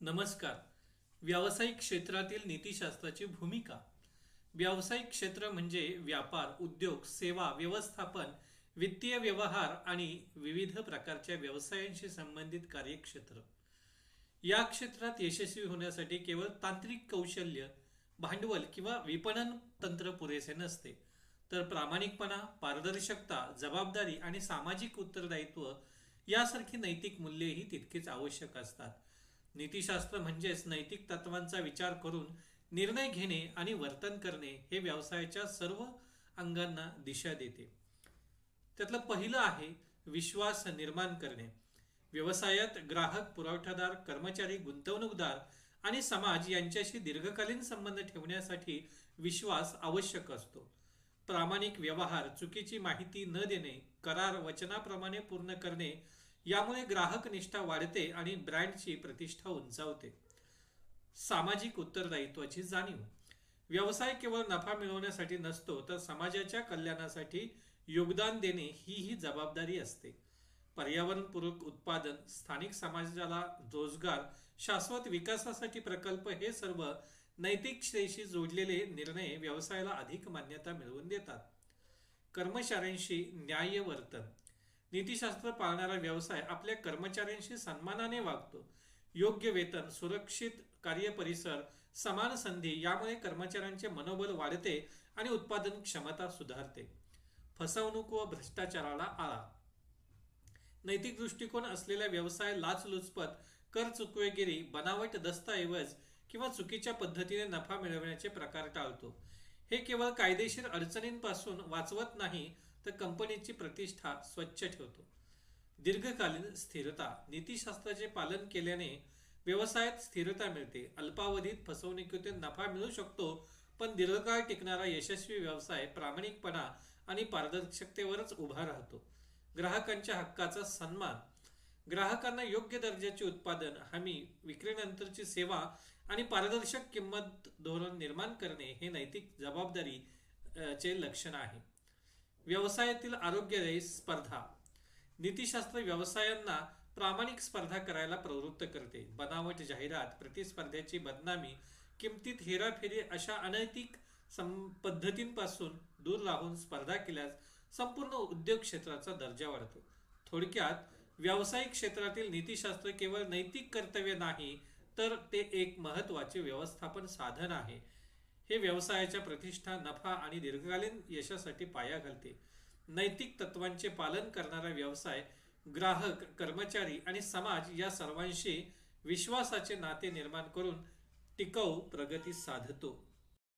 नमस्कार. व्यावसायिक क्षेत्रातील नीतीशास्त्राची भूमिका. व्यावसायिक क्षेत्र म्हणजे व्यापार उद्योग सेवा व्यवस्थापन वित्तीय व्यवहार आणि विविध प्रकारच्या व्यवसायांशी संबंधित कार्यक्षेत्र. या क्षेत्रात यशस्वी होण्यासाठी केवळ तांत्रिक कौशल्य भांडवल किंवा विपणन तंत्र पुरेसे नसते. तर प्रामाणिकपणा पारदर्शकता जबाबदारी आणि सामाजिक उत्तरदायित्व यासारखी नैतिक मूल्येही तितकीच आवश्यक असतात. नीतिशास्त्र म्हणजेच नैतिक तत्वांचा विचार करून निर्णय घेणे आणि वर्तन करणे हे व्यवसायाच्या सर्व अंगांना दिशा देते. त्यातलं पहिलं आहे विश्वास निर्माण करणे. व्यवसायात ग्राहक पुरवठादार कर्मचारी गुंतवणूकदार आणि समाज यांच्याशी दीर्घकालीन संबंध ठेवण्यासाठी विश्वास आवश्यक असतो. प्रामाणिक व्यवहार चुकीची माहिती न देणे करार वचनाप्रमाणे पूर्ण करणे यामुळे ग्राहक निष्ठा वाढते आणि ब्रँडची प्रतिष्ठा उंचावते. सामाजिक उत्तरदायित्वाची जाणीव. व्यवसाय केवळ नफा मिळवण्यासाठी नसतो तर समाजाच्या कल्याणासाठी योगदान देणे ही ही जबाबदारी असते. पर्यावरणपूरक उत्पादन स्थानिक समाजाला रोजगार शाश्वत विकासासाठी प्रकल्प हे सर्व नैतिक श्रेयशी जोडलेले निर्णय व्यवसायाला अधिक मान्यता मिळवून देतात. कर्मचाऱ्यांशी न्याय वर्तन नीतिशास्त्र पाळणारा व्यवसाय आपल्या कर्मचाऱ्यांशी सन्मानाने वागतो. योग्य वेतन सुरक्षित कार्यपरिसर समान संधी यामुळे कर्मचाऱ्यांचे मनोबल वाढते आणि उत्पादन क्षमता सुधारते. फसवणूक व भ्रष्टाचाराला आळा. नैतिक दृष्टिकोन असलेला व्यवसाय लाचलुचपत कर चुकवेगिरी बनावट दस्तऐवज किंवा चुकीच्या पद्धतीने नफा मिळवण्याचे प्रकार टाळतो. हे केवळ कायदेशीर अडचणींपासून वाचवत नाही तर कंपनीची प्रतिष्ठा स्वच्छ ठेवतो. दीर्घकालीन स्थिरता नीतिशास्त्राचे पालन केल्याने व्यवसायात स्थिरता मिळते. अल्पावधीत फसवणुकीतून नफा मिळू शकतो पण दीर्घकाळ टिकणारा यशस्वी व्यवसाय प्रामाणिकपणा आणि पारदर्शकतेवरच उभा राहतो. ग्राहकांच्या हक्काचा सन्मान. ग्राहकांना योग्य दर्जाचे उत्पादन हमी विक्रीनंतरची सेवा आणि पारदर्शक किंमत धोरण निर्माण करणे हे नैतिक जबाबदारी चे लक्षण आहे. व्यवसायातील आरोग्यदायी स्पर्धा. नीतीशास्त्र व्यवसायांना प्रामाणिक स्पर्धा करायला प्रवृत्त करते. बनावट जाहिरात प्रतिस्पर्ध्याची बदनामी किमतीत हेराफेरी अशा अनैतिक पद्धतींपासून दूर राहून स्पर्धा केल्यास संपूर्ण उद्योग क्षेत्राचा दर्जा वाढतो. थोडक्यात व्यावसायिक क्षेत्रातील नीतीशास्त्र केवळ नैतिक कर्तव्य नाही तर ते एक महत्त्वाचे व्यवस्थापन साधन आहे. हे व्यवसायाच्या प्रतिष्ठा नफा आणि दीर्घकालीन यशासाठी पाया घालते. नैतिक तत्वांचे पालन करणारा व्यवसाय ग्राहक कर्मचारी आणि समाज या सर्वांशी विश्वासाचे नाते निर्माण करून टिकाऊ प्रगती साधतो.